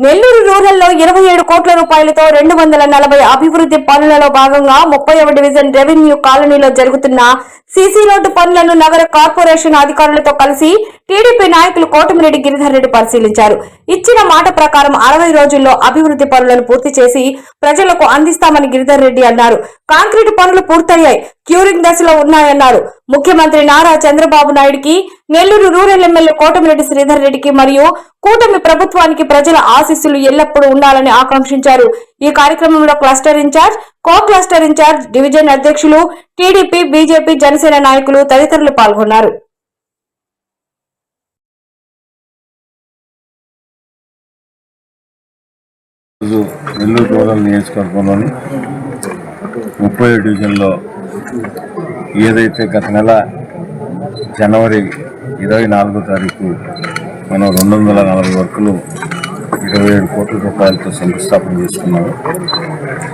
నెల్లూరు రూరల్లో ఇరవై ఏడు కోట్ల రూపాయలతో రెండు వందల నలభై అభివృద్ధి పనులలో భాగంగా ముప్పైవ డివిజన్ రెవెన్యూ కాలనీలో జరుగుతున్న సీసీ రోడ్డు పనులను నగర కార్పొరేషన్ అధికారులతో కలిసి టీడీపీ నాయకులు కోటమిరెడ్డి గిరిధర్ రెడ్డి పరిశీలించారు. ఇచ్చిన మాట ప్రకారం అరవై రోజుల్లో అభివృద్ధి పనులను పూర్తి చేసి ప్రజలకు అందిస్తామని గిరిధర్ రెడ్డి అన్నారు. కాంక్రీట్ పనులు పూర్తయ్యాయి. క్యూరింగ్ దశలో ఉన్నాయన్నారు. ముఖ్యమంత్రి నారా చంద్రబాబు నాయుడికి నెల్లూరు రూరల్ ఎమ్మెల్యే కోటమిరెడ్డి శ్రీధర్ రెడ్డికి మరియు కూటమి ప్రభుత్వానికి ప్రజల ఆశీస్సులు ఎల్లప్పుడూ ఉండాలని ఆకాంక్షించారు. ఈ కార్యక్రమంలో cluster in charge co cluster in charge division అధ్యక్షులు టీడీపీ బీజేపీ జనసేన నాయకులు తదితరులు పాల్గొన్నారు. ఈరోజు నెల్లూరు రూరల్ నియోజకవర్గంలోని ముప్పై డివిజన్లో ఏదైతే గత నెల జనవరి ఇరవై నాలుగో తారీఖు మనం రెండు వందల నలభై వర్కులు ఇరవై ఏడు కోట్ల రూపాయలతో శంకుస్థాపన చేసుకున్నాము.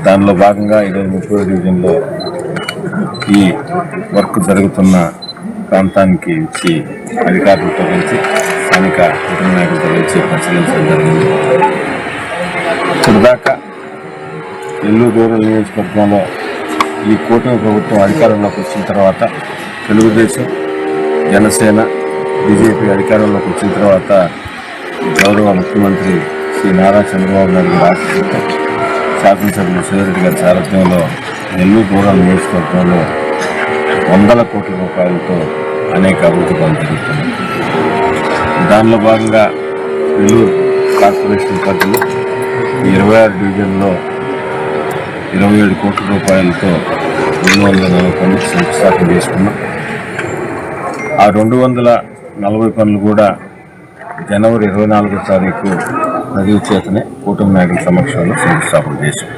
దానిలో భాగంగా ఈరోజు ముప్పై డివిజన్లో ఈ వర్క్ జరుగుతున్న ప్రాంతానికి ఇచ్చి అధికారులతో కలిసి స్థానిక కుటుంబ నాయకులతో కలిసి పరిశీలించడం జరిగింది. ఇప్పుడు దాకా నెల్లూరు రూరల్ నియోజకవర్గంలో ఈ కూటమి ప్రభుత్వం అధికారంలోకి వచ్చిన తర్వాత తెలుగుదేశం జనసేన బీజేపీ అధికారంలోకి వచ్చిన తర్వాత గౌరవ ముఖ్యమంత్రి శ్రీ నారా చంద్రబాబు నాయుడు గారి శాసనసభ్యులు శివరెడ్డి గారి సారథ్యంలో నెల్లూరు రూరల్ నియోజకవర్గంలో వందల కోట్ల రూపాయలతో అనేక అభివృద్ధి పనులు జరుగుతున్నాయి. దానిలో భాగంగా నెల్లూరు కార్పొరేషన్ పరిధిలో ఇరవై ఆరు డివిజన్లో ఇరవై ఏడు కోట్ల రూపాయలతో రెండు వందల నలభై పనులు శంకుస్థాపన చేసుకున్నాం. ఆ రెండు వందల నలభై పనులు కూడా జనవరి ఇరవై నాలుగో తారీఖు ప్రజల చేతనే కూటమి నాయకుల సమక్షంలో శంకుస్థాపన చేశాం.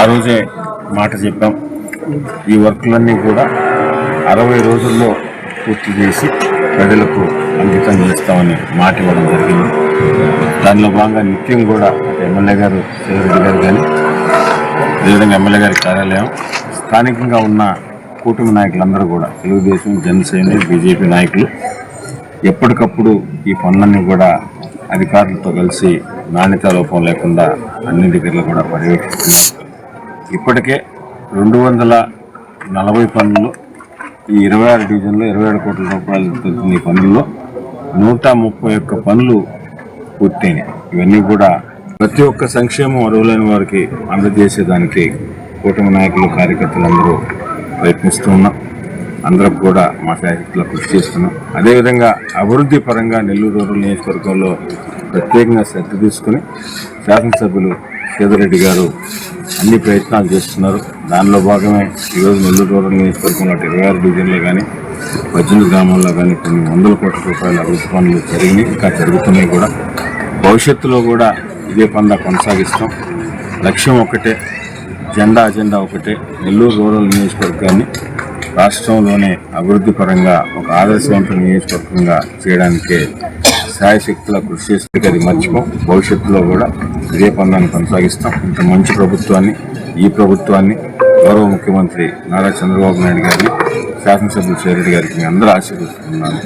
ఆ రోజే మాట చెప్పాం. ఈ వర్క్లన్నీ కూడా అరవై రోజుల్లో పూర్తి చేసి ప్రజలకు అంకితం చేస్తామని మాట ఇవ్వడం జరిగింది. దానిలో భాగంగా నిత్యం కూడా ఎమ్మెల్యే గారు శివరెడ్డి గారు కానీ అదేవిధంగా ఎమ్మెల్యే గారి కార్యాలయం స్థానికంగా ఉన్న కూటమి నాయకులందరూ కూడా తెలుగుదేశం జనసేన బీజేపీ నాయకులు ఎప్పటికప్పుడు ఈ పనులన్నీ కూడా అధికారులతో కలిసి నాణ్యత లోపం లేకుండా అన్ని దగ్గరలో కూడా పర్యవేక్షిస్తున్నారు. ఇప్పటికే రెండు వందల నలభై పనులు ఈ ఇరవై ఆరు డివిజన్లో ఇరవై ఏడు కోట్ల రూపాయలు ఈ పనుల్లో నూట ముప్పై ఒక్క పనులు పూర్తయినాయి. ఇవన్నీ కూడా ప్రతి ఒక్క సంక్షేమం అరువులైన వారికి అందజేసేదానికి కూటమి నాయకులు కార్యకర్తలు అందరూ ప్రయత్నిస్తూ ఉన్నాం. అందరికి కూడా మా శాఖలో కృషి చేస్తున్నాం. అదేవిధంగా అభివృద్ధి పరంగా నెల్లూరు రూరల్ నియోజకవర్గంలో ప్రత్యేకంగా శ్రద్ధ తీసుకుని శాసనసభ్యులు సీతారెడ్డి గారు అన్ని ప్రయత్నాలు చేస్తున్నారు. దానిలో భాగమే ఈరోజు నెల్లూరు రూరల్ నియోజకవర్గంలో ఇరవై ఆరు డివిజన్లో కానీ పద్దెనిమిది గ్రామాల్లో కానీ కొన్ని వందల కోట్ల రూపాయల అభివృద్ధి పనులు జరిగినాయి. ఇంకా జరుగుతున్నాయి కూడా. భవిష్యత్తులో కూడా ఇదే పందా కొనసాగిస్తాం. లక్ష్యం ఒకటే జెండా అజెండా ఒకటే. నెల్లూరు రూరల్ నియోజకవర్గాన్ని రాష్ట్రంలోనే అభివృద్ధి పరంగా ఒక ఆదర్శవంత నియోజకవర్గంగా చేయడానికే శాయశక్తుల కృషి చేస్తే అది మర్చిపోం. భవిష్యత్తులో కూడా ఇదే పందాన్ని కొనసాగిస్తాం. ఇంత మంచి ప్రభుత్వాన్ని ఈ ప్రభుత్వాన్ని గౌరవ ముఖ్యమంత్రి నారా చంద్రబాబు నాయుడు గారిని శాసనసభ్యులు చేరెడ్డి గారికి అందరూ ఆశీర్వదిస్తున్నాను.